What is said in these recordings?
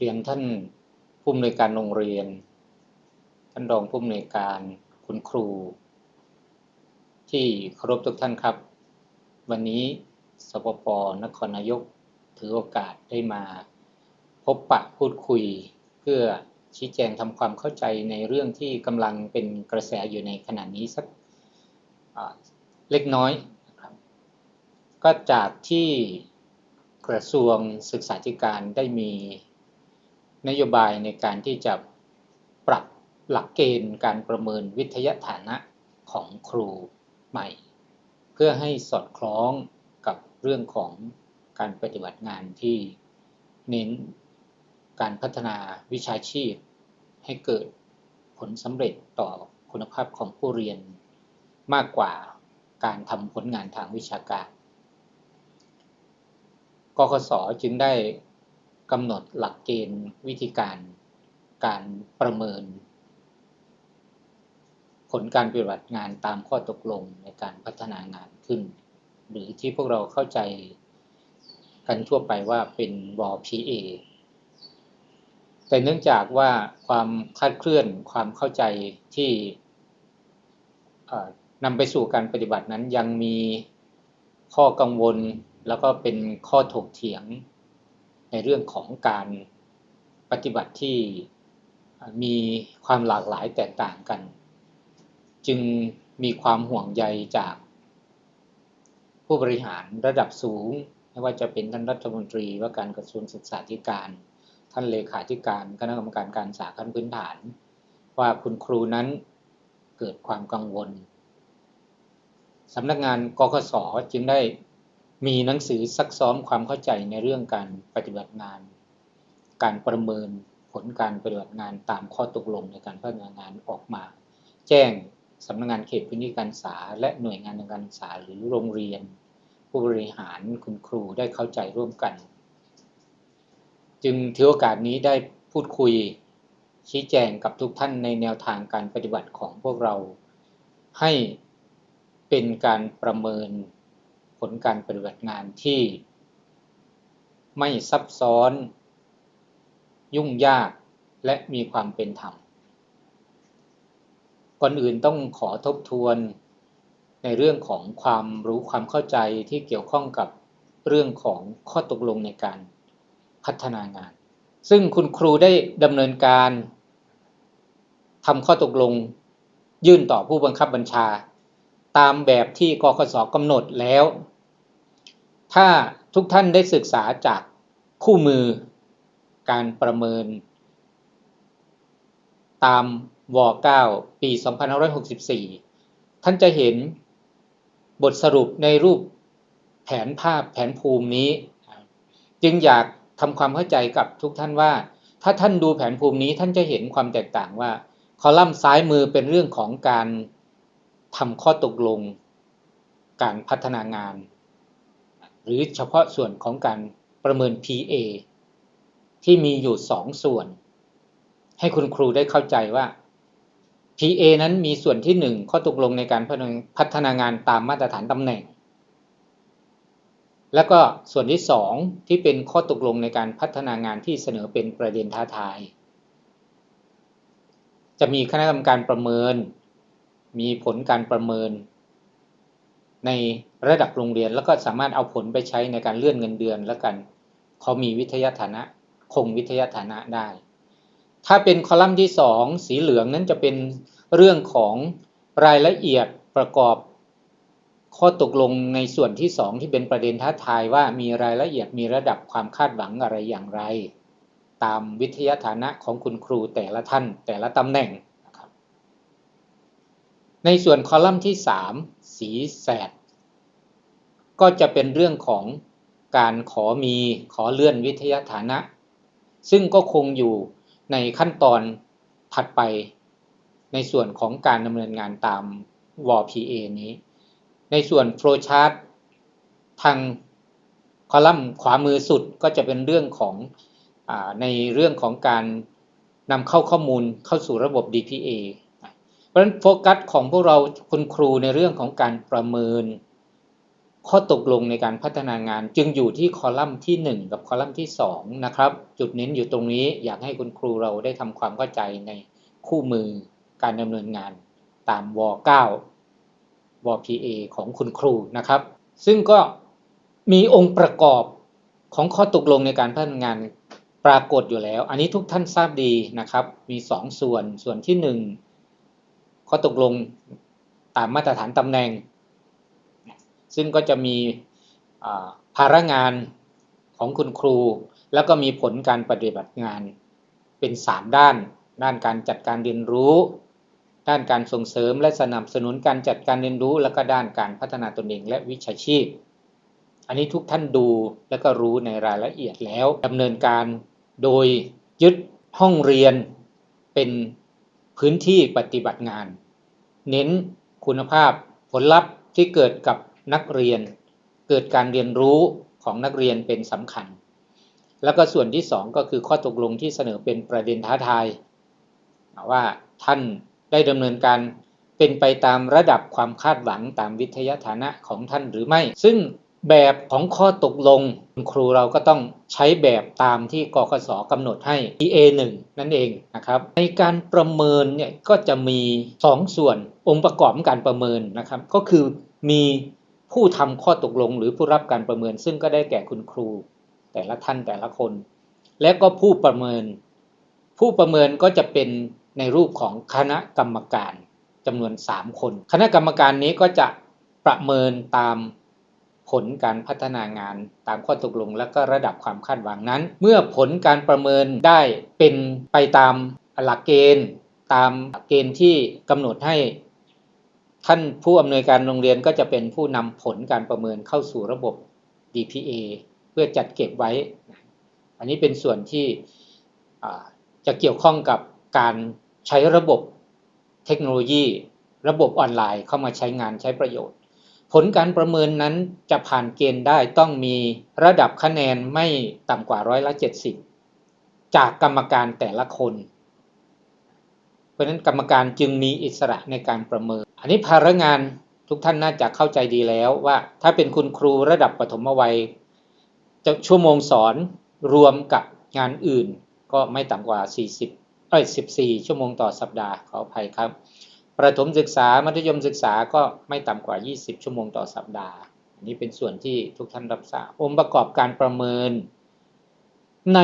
เรียนท่านผู้อำนวยการโรงเรียน ท่านรองผู้อำนวยการคุณครู ที่เคารพทุกท่านครับ วันนี้สปปนครนายกถือโอกาสได้มา พบปะพูดคุย เพื่อชี้แจงทำความเข้าใจในเรื่องที่กำลังเป็นกระแสอยู่ในขณะนี้สักเล็กน้อยนะครับก็จากที่กระทรวงศึกษาธิการได้มี นโยบายในการที่จะปรับหลักเกณฑ์การประเมินวิทยาฐานะของครูใหม่ เพื่อให้สอดคล้องกับเรื่องของการปฏิบัติงานที่เน้นการพัฒนาวิชาชีพ ให้เกิดผลสำเร็จต่อคุณภาพของผู้เรียน มากกว่าการทำผลงานทางวิชาการกคสจึงได้ กำหนดหลักเกณฑ์วิธีการการประเมิน ผลการปฏิบัติงานตามข้อตกลงในการพัฒนางานขึ้น หรือที่พวกเราเข้าใจกันทั่วไปว่าเป็นวอ PA แต่เนื่องจากว่าความคาดเคลื่อนความเข้าใจที่นำไปสู่การปฏิบัตินั้นยังมีข้อกังวลแล้วก็เป็นข้อถกเถียง ในเรื่องของการปฏิบัติที่มีความหลากหลายแตกต่างกัน จึงมีความห่วงใยจาก ผู้บริหารระดับสูง ไม่ว่าจะเป็นท่านรัฐมนตรีว่าการกระทรวงศึกษาธิการ ท่านเลขาธิการคณะกรรมการการศึกษาขั้นพื้นฐาน ว่าคุณครูนั้นเกิดความกังวลสำนักงานกกสจึงได้ มีหนังสือซักซ้อมความเข้าใจในเรื่องการปฏิบัติงาน การประเมินผลการปฏิบัติงานตามข้อตกลงในการพัฒนางานออกมา แจ้งสำนักงานเขตพื้นที่การศึกษา และหน่วยงานทางการศึกษาหรือโรงเรียน ผู้บริหารคุณครูได้เข้าใจร่วมกัน จึงถือโอกาสนี้ได้พูดคุยชี้แจงกับทุกท่านในแนวทางการปฏิบัติของพวกเรา ให้เป็นการประเมิน ผลการปฏิบัติงานที่ไม่ซับซ้อน ยุ่งยากและมีความเป็นธรรม ก่อนอื่นต้องขอทบทวนในเรื่องของความรู้ความเข้าใจที่เกี่ยวข้องกับเรื่องของข้อตกลงในการพัฒนางาน ซึ่งคุณครูได้ดำเนินการทำข้อตกลงยื่นต่อผู้บังคับบัญชา ตามแบบที่กคสกำหนดแล้ว ถ้าทุกท่านได้ศึกษาจากคู่มือการประเมิน ตามว .9 ปี 2564 ท่านจะเห็นบทสรุปในรูปแผนภาพแผนภูมินี้ จึงอยากทำความเข้าใจกับทุกท่านว่า ถ้าท่านดูแผนภูมินี้ท่านจะเห็นความแตกต่างว่า คอลัมน์ซ้ายมือเป็นเรื่องของการ ทำข้อตกลงการพัฒนางาน หรือเฉพาะส่วนของการประเมิน PA ที่มีอยู่สองส่วน ให้คุณครูได้เข้าใจว่า PA นั้นมีส่วนที่หนึ่งข้อตกลงในการพัฒนางานตามมาตรฐานตำแหน่ง แล้วก็ส่วนที่สองที่เป็นข้อตกลงในการพัฒนางานที่เสนอเป็นประเด็นท้าทาย จะมีคณะกรรมการประเมิน มีผลการประเมิน ในระดับโรงเรียนแล้วก็สามารถเอาผลไปใช้ในการเลื่อนเงินเดือนแล้วกันเขามีวิทยาฐานะคงวิทยาฐานะได้ ถ้าเป็นคอลัมน์ที่สองสีเหลืองนั้นจะเป็นเรื่องของรายละเอียดประกอบ ข้อตกลงในส่วนที่สองที่เป็นประเด็นท้าทายว่ามีรายละเอียดมีระดับความคาดหวังอะไรอย่างไร ตามวิทยาฐานะของคุณครูแต่ละท่านแต่ละตำแหน่ง ในส่วนคอลัมน์ที่สามสีแสด ก็จะเป็นเรื่องของการขอมีขอเลื่อนวิทยาฐานะ ซึ่งก็คงอยู่ในขั้นตอนถัดไปในส่วนของการดำเนินงานตาม WPA นี้ ในส่วน flowchart ทางคอลัมน์ขวามือสุดก็จะเป็นเรื่องของอในเรื่องของการนำเข้าข้อมูลเข้าสู่ระบบ DPA เพ ราะฉะนั้นโฟกัสของพวกเราคุณครูในเรื่องของการประเมิน ข้อตกลงในการพัฒนางานจึงอยู่ที่คอลัมน์ที่ 1 กับคอลัมน์ที่ 2 นะครับ จุดเน้นอยู่ตรงนี้อยากให้คุณครูเราได้ทำความเข้าใจในคู่มือการดำเนินงานตามว9ว PA ของคุณครูนะครับ ซึ่งก็มีองค์ประกอบของข้อตกลงในการพัฒนางานปรากฏอยู่แล้ว อันนี้ทุกท่านทราบดีนะครับ มี 2ส่วนส่วนที่ 1 ข้อตกลงตามมาตรฐานตำแหน่ง ซึ่งก็จะมีอ่าภาระงานของคุณครู แล้วก็มีผลการปฏิบัติงานเป็น 3 ด้าน ด้านการจัดการเรียนรู้ ด้านการส่งเสริมและสนับสนุนการจัดการเรียนรู้ แล้วก็ด้านการพัฒนาตนเองและวิชาชีพ อันนี้ทุกท่านดูและก็รู้ในรายละเอียดแล้วดำเนินการโดยยึดห้องเรียนเป็น พื้นที่ปฏิบัติงาน เน้นคุณภาพผลลัพธ์ที่เกิดกับนักเรียน เกิดการเรียนรู้ของนักเรียนเป็นสำคัญ แล้วก็ส่วนที่ 2 ก็คือข้อตกลงที่เสนอเป็นประเด็นท้าทายว่าท่านได้ดำเนินการเป็นไปตามระดับความคาดหวังตามวิทยาฐานะของท่านหรือไม่ ซึ่ง แบบของข้อตกลงคุณครูเราก็ต้องใช้แบบตามที่กกสกำหนดให้ EA 1นั่นเองนะครับในการประเมินเนี่ยก็จะมี2ส่วนองค์ประกอบการประเมินนะครับก็คือมีผู้ทำข้อตกลงหรือผู้รับการประเมิน ซึ่งก็ได้แก่คุณครู แต่ละท่านแต่ละคน และก็ผู้ประเมิน ผู้ประเมินก็จะเป็นในรูปของคณะกรรมการจำนวน 3 คน คณะกรรมการนี้ก็จะประเมินตาม ผลการพัฒนางานตามข้อตกลง และก็ระดับความคาดหวังนั้น เมื่อผลการประเมินได้เป็นไปตามหลักเกณฑ์ ตามเกณฑ์ที่กำหนดให้ ท่านผู้อำนวยการโรงเรียนก็จะเป็นผู้นำผลการประเมินเข้าสู่ระบบ DPA เพื่อจัดเก็บไว้ อันนี้เป็นส่วนที่จะเกี่ยวข้องกับการใช้ระบบเทคโนโลยี ระบบออนไลน์เข้ามาใช้งานใช้ประโยชน์ ผลการประเมินนั้นจะผ่านเกณฑ์ได้ต้องมีระดับคะแนนไม่ต่ำกว่าร้อยละ 70 จากกรรมการแต่ละคน เพราะนั้นกรรมการจึงมีอิสระในการประเมิน อันนี้ภาระงานทุกท่านน่าจะเข้าใจดีแล้วว่า ถ้าเป็นคุณครูระดับปฐมวัย จะชั่วโมงสอนรวมกับงานอื่น ก็ไม่ต่ำกว่า 40เอ้ย14 ชั่วโมงต่อสัปดาห์ขออภัยครับ ประถมศึกษา มัธยมศึกษาก็ไม่ต่ำกว่า 20 ชั่วโมงต่อสัปดาห์ อันนี้เป็นส่วนที่ทุกท่านรับทราบ องค์ประกอบการประเมินใน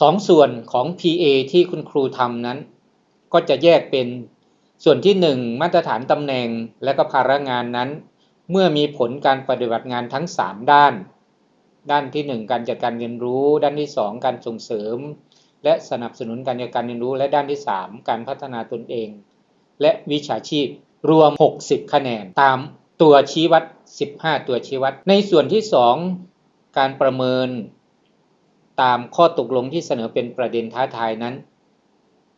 สองส่วนของ PA ที่คุณครูทำนั้น ก็จะแยกเป็นส่วนที่ 1 มาตรฐานตำแหน่งและก็ภาระงานนั้น เมื่อมีผลการปฏิบัติงานทั้ง 3 ด้าน ด้านที่ 1 การจัดการเรียนรู้ ด้านที่ 2 การส่งเสริม และสนับสนุนการจัดการเรียนรู้และด้านที่ 3 การพัฒนาตนเอง และวิชาชีพ รวม 60 คะแนน ตามตัวชี้วัด 15 ตัวชี้วัด ในส่วนที่ 2 การประเมิน ตามข้อตกลงที่เสนอเป็นประเด็นท้าทายนั้น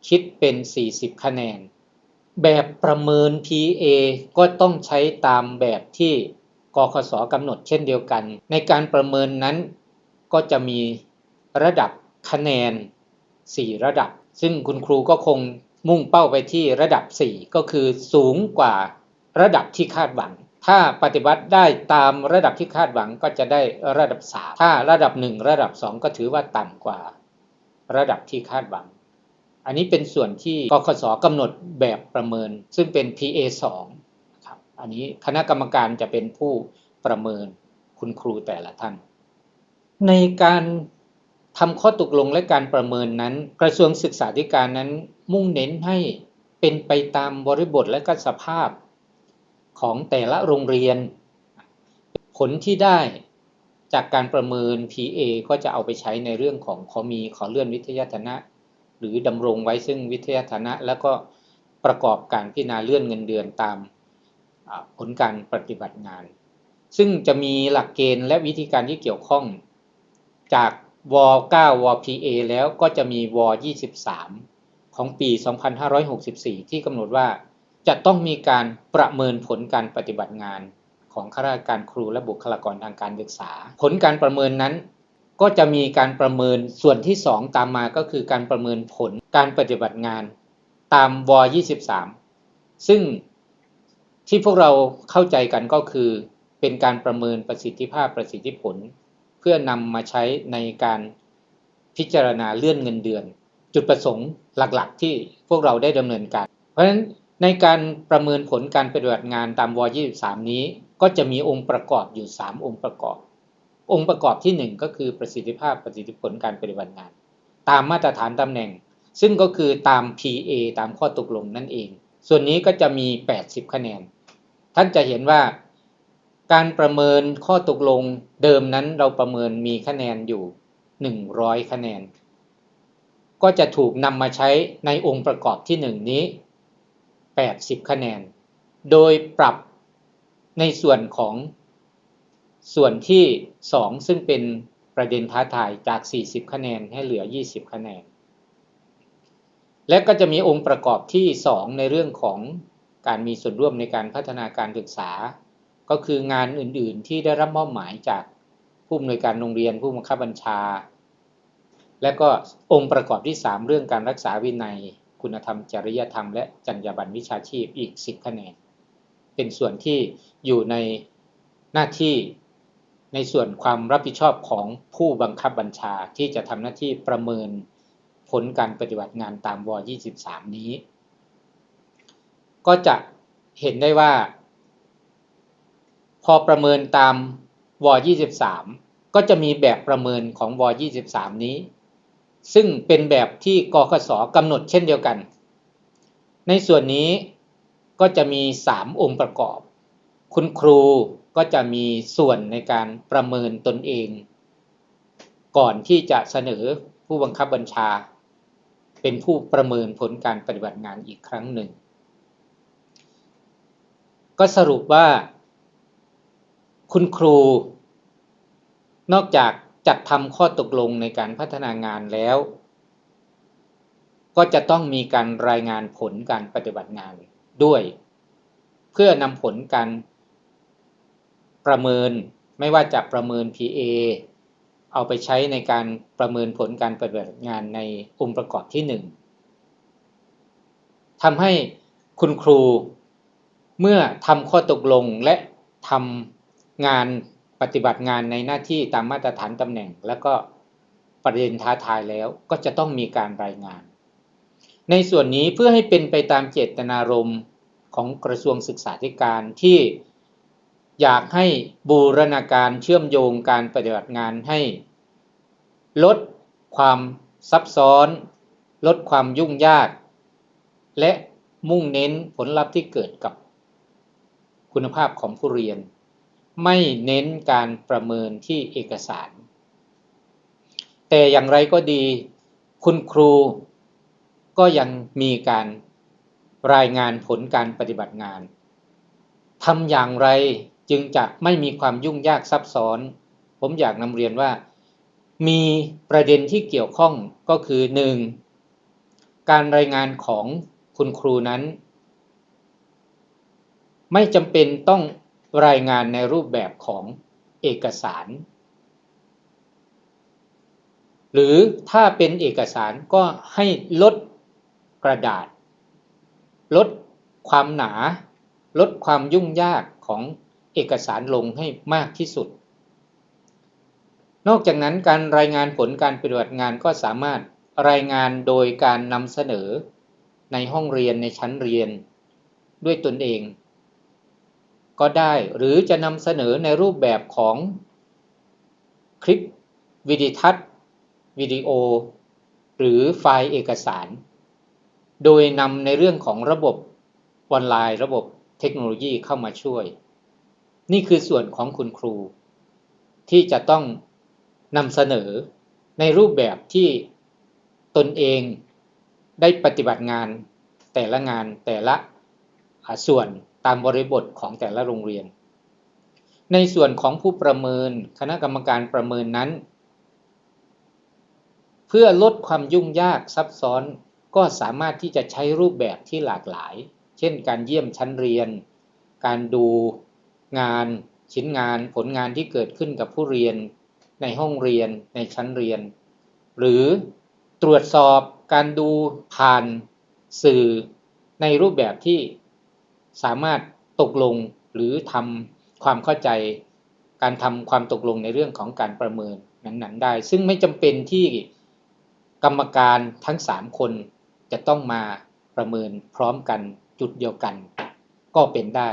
คิดเป็น 40 คะแนน แบบประเมิน PA ก็ต้องใช้ตามแบบที่กคสกำหนดเช่นเดียวกัน ในการประเมินนั้นก็จะมีระดับคะแนน 4 ระดับ ซึ่งคุณครูก็คงมุ่งเป้าไปที่ระดับ 4 ก็คือสูงกว่าระดับที่คาดหวัง ถ้าปฏิบัติได้ตามระดับที่คาดหวังก็จะได้ระดับ 3 ถ้าระดับ 1 ระดับ 2 ก็ถือว่าต่ำกว่าระดับที่คาดหวัง อันนี้เป็นส่วนที่กคสกำหนดแบบประเมิน ซึ่งเป็น PA 2ครับอันนี้คณะกรรมการจะเป็นผู้ประเมินคุณครูแต่ละท่าน ในการ ทำข้อตกลงและการประเมินนั้น กระทรวงศึกษาธิการนั้นมุ่งเน้นให้เป็นไปตามบริบทและก็สภาพของแต่ละโรงเรียน ผลที่ได้จากการประเมิน PA ก็จะเอาไปใช้ในเรื่องของขอมีขอเลื่อนวิทยาฐานะ หรือดำรงไว้ซึ่งวิทยาฐานะ แล้วก็ประกอบการพิจารณาเลื่อนเงินเดือนตามผลการปฏิบัติงาน ซึ่งจะมีหลักเกณฑ์และวิธีการที่เกี่ยวข้องจาก ว9ว PA แล้วก็จะมีว23 ของปี 2564 ที่กำหนดว่าจะต้องมีการประเมินผลการปฏิบัติงานของข้าราชการครูและบุคลากรทางการศึกษา ผลการประเมินนั้น ก็จะมีการประเมินส่วนที่ 2 ตามมาก็คือการประเมินผลการปฏิบัติงานตามว23 ซึ่งที่พวกเราเข้าใจกันก็คือเป็นการประเมินประสิทธิภาพประสิทธิผล พื่อนำมาใช้ในการพิจารณาเลื่อนเงินเดือน จุดประสงค์หลักๆ ที่พวกเราได้ดำเนินการ เพราะฉะนั้นในการประเมินผลการปฏิบัติงานตามว 23 นี้ ก็จะมีองค์ประกอบอยู่ 3 องค์ประกอบ องค์ประกอบที่ 1 ก็คือประสิทธิภาพประสิทธิผลการปฏิบัติงาน ตามมาตรฐานตำแหน่ง ซึ่งก็คือตาม PA ตามข้อตกลงนั่นเอง ส่วนนี้ก็จะมี 80 คะแนน ท่านจะเห็นว่า การประเมินข้อตกลงเดิมนั้นเราประเมินมีคะแนนอยู่ 100 คะแนน ก็จะถูกนำมาใช้ในองค์ประกอบที่ 1 นี้ 80 คะแนน โดยปรับในส่วนของส่วนที่ 2 ซึ่งเป็นประเด็นท้าทายจาก 40 คะแนนให้เหลือ 20 คะแนน และก็จะมีองค์ประกอบที่ 2 ในเรื่องของการมีส่วนร่วมในการพัฒนาการศึกษา ก็คืองานอื่นๆ ที่ได้รับมอบหมายจากผู้อำนวยการโรงเรียนผู้บังคับบัญชา และก็องค์ประกอบที่ 3 เรื่องการรักษาวินัย คุณธรรมจริยธรรม และจรรยาบรรณวิชาชีพอีก 10 คะแนน เป็นส่วนที่อยู่ในหน้าที่ในส่วนความรับผิดชอบของผู้บังคับบัญชาที่จะทำหน้าที่ประเมินผลการปฏิบัติงานตามว 23 นี้ ก็จะเห็นได้ว่า พอประเมินตามว23 ก็จะมีแบบประเมินของว23 นี้ ซึ่งเป็นแบบที่กคศกำหนดเช่นเดียวกัน ในส่วนนี้ก็จะมี 3 องค์ประกอบ คุณครูก็จะมีส่วนในการประเมินตนเอง ก่อนที่จะเสนอผู้บังคับบัญชา เป็นผู้ประเมินผลการปฏิบัติงานอีกครั้งหนึ่ง ก็สรุปว่า คุณครู นอกจากจัดทำข้อตกลงในการพัฒนางานแล้ว ก็จะต้องมีการรายงานผลการปฏิบัติงานด้วย เพื่อนำผลการประเมินไม่ว่าจะประเมิน PA เอาไปใช้ในการประเมินผลการปฏิบัติงานในองค์ประกอบที่ 1ทำให้คุณครูเมื่อทำข้อตกลงและทำ งานปฏิบัติงานในหน้าที่ตามมาตรฐานตำแหน่ง แล้วก็ประเด็นท้าทายแล้วก็จะต้องมีการรายงาน ในส่วนนี้เพื่อให้เป็นไปตามเจตนารมณ์ของกระทรวงศึกษาธิการที่อยากให้บูรณาการเชื่อมโยงการปฏิบัติงานให้ ลดความซับซ้อน ลดความยุ่งยาก และมุ่งเน้นผลลัพธ์ที่เกิดกับคุณภาพของผู้เรียน ไม่เน้นการประเมินที่เอกสาร แต่อย่างไรก็ดี คุณครูก็ยังมีการรายงานผลการปฏิบัติงานทำอย่างไรจึงจะไม่มีความยุ่งยากซับซ้อน ผมอยากนำเรียนว่า มีประเด็นที่เกี่ยวข้องก็คือ 1. การรายงานของคุณครูนั้น ไม่จำเป็นต้อง รายงานในรูปแบบของเอกสาร หรือถ้าเป็นเอกสารก็ให้ลดกระดาษ ลดความหนา ลดความยุ่งยากของเอกสารลงให้มากที่สุด นอกจากนั้นการรายงานผลการปฏิบัติงานก็สามารถรายงานโดยการนำเสนอในห้องเรียนในชั้นเรียนด้วยตนเอง ก็ได้ หรือจะนำเสนอในรูปแบบของคลิปวิดีทัศน์วิดีโอ หรือไฟล์เอกสาร โดยนำในเรื่องของระบบออนไลน์ ระบบเทคโนโลยีเข้ามาช่วย นี่คือส่วนของคุณครู ที่จะต้องนำเสนอในรูปแบบที่ตนเองได้ปฏิบัติงานแต่ละงานแต่ละส่วน ตามบริบทของแต่ละโรงเรียน ในส่วนของผู้ประเมินคณะกรรมการประเมินนั้น เพื่อลดความยุ่งยากซับซ้อนก็สามารถที่จะใช้รูปแบบที่หลากหลาย เช่น การเยี่ยมชั้นเรียน การดูงานชิ้นงานผลงานที่เกิดขึ้นกับผู้เรียน ในห้องเรียนในชั้นเรียน หรือตรวจสอบการดูผ่านสื่อในรูปแบบที่ สามารถตกลงหรือทำความเข้าใจ การทำความตกลงในเรื่องของการประเมินนั้นๆได้ ซึ่งไม่จำเป็นที่กรรมการทั้ง 3 คนจะต้องมาประเมินพร้อมกันจุดเดียวกัน ก็เป็นได้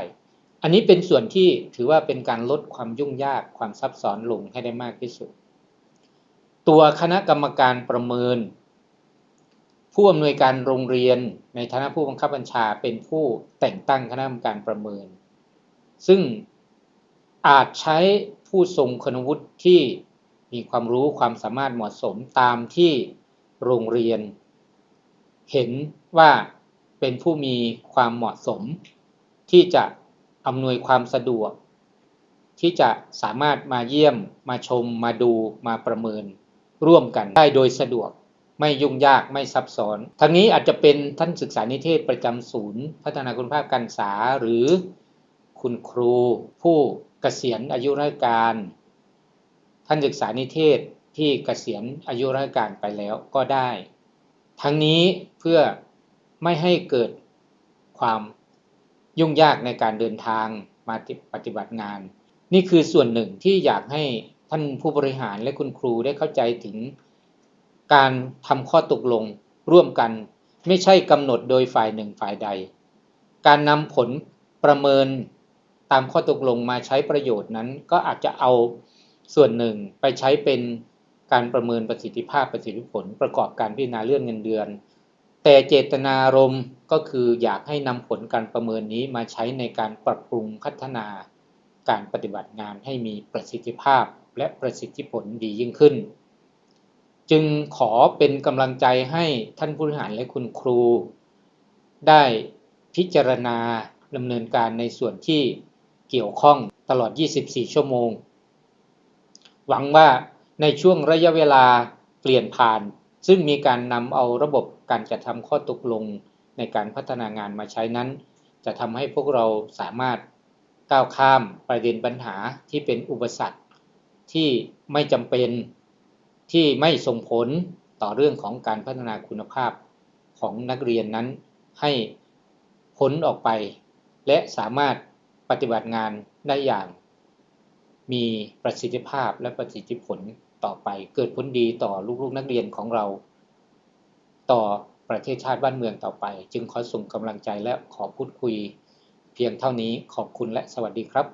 อันนี้เป็นส่วนที่ถือว่าเป็นการลดความยุ่งยากความซับซ้อนลงให้ได้มากที่สุด ตัวคณะกรรมการประเมิน ผู้อำนวยการโรงเรียนในฐานะผู้บังคับบัญชาเป็นผู้แต่งตั้งคณะกรรมการประเมิน ซึ่งอาจใช้ผู้ทรงคุณวุฒิที่มีความรู้ความสามารถเหมาะสมตามที่โรงเรียน เห็นว่าเป็นผู้มีความเหมาะสม ที่จะอำนวยความสะดวก ที่จะสามารถมาเยี่ยมมาชมมาดูมาประเมินร่วมกันได้โดยสะดวก ไม่ยุ่งยากไม่ซับซ้อนทั้งนี้อาจจะเป็นท่านศึกษานิเทศประจำศูนย์ พัฒนาคุณภาพการศึกษาหรือคุณครู ผู้เกษียณอายุราชการ ท่านศึกษานิเทศที่เกษียณอายุราชการไปแล้วก็ได้ ทั้งนี้เพื่อไม่ให้เกิดความยุ่งยากในการเดินทางมาปฏิบัติงาน นี่คือส่วนหนึ่งที่อยากให้ท่านผู้บริหารและคุณครูได้เข้าใจถึง การทำข้อตกลงร่วมกันไม่ใช่กำหนดโดยฝ่ายหนึ่งฝ่ายใด การนำผลประเมินตามข้อตกลงมาใช้ประโยชน์นั้น ก็อาจจะเอาส่วนหนึ่งไปใช้เป็นการประเมินประสิทธิภาพประสิทธิผล ประกอบการพิจารณาเรื่องเงินเดือน แต่เจตนารมณ์ก็คืออยากให้นำผลการประเมินนี้มาใช้ในการปรับปรุงพัฒนา การปฏิบัติงานให้มีประสิทธิภาพและประสิทธิผลดียิ่งขึ้น จึงขอเป็นกำลังใจให้ท่านผู้บริหารและคุณครู ได้พิจารณาดำเนินการในส่วนที่เกี่ยวข้องตลอด 24 ชั่วโมง หวังว่าในช่วงระยะเวลาเปลี่ยนผ่าน ซึ่งมีการนำเอาระบบการจัดทำข้อตกลงในการพัฒนางานมาใช้นั้น จะทำให้พวกเราสามารถก้าวข้ามประเด็นปัญหาที่เป็นอุปสรรคที่ไม่จำเป็น ที่ไม่ส่งผลต่อเรื่องของการพัฒนาคุณภาพของนักเรียนนั้นให้พ้นออกไป และสามารถปฏิบัติงานได้อย่าง มีประสิทธิภาพและประสิทธิผลต่อไป เกิดผลดีต่อลูกๆนักเรียนของเรา ต่อประเทศชาติบ้านเมืองต่อไป จึงขอส่งกำลังใจและขอพูดคุย เพียงเท่านี้ขอบคุณและสวัสดีครับ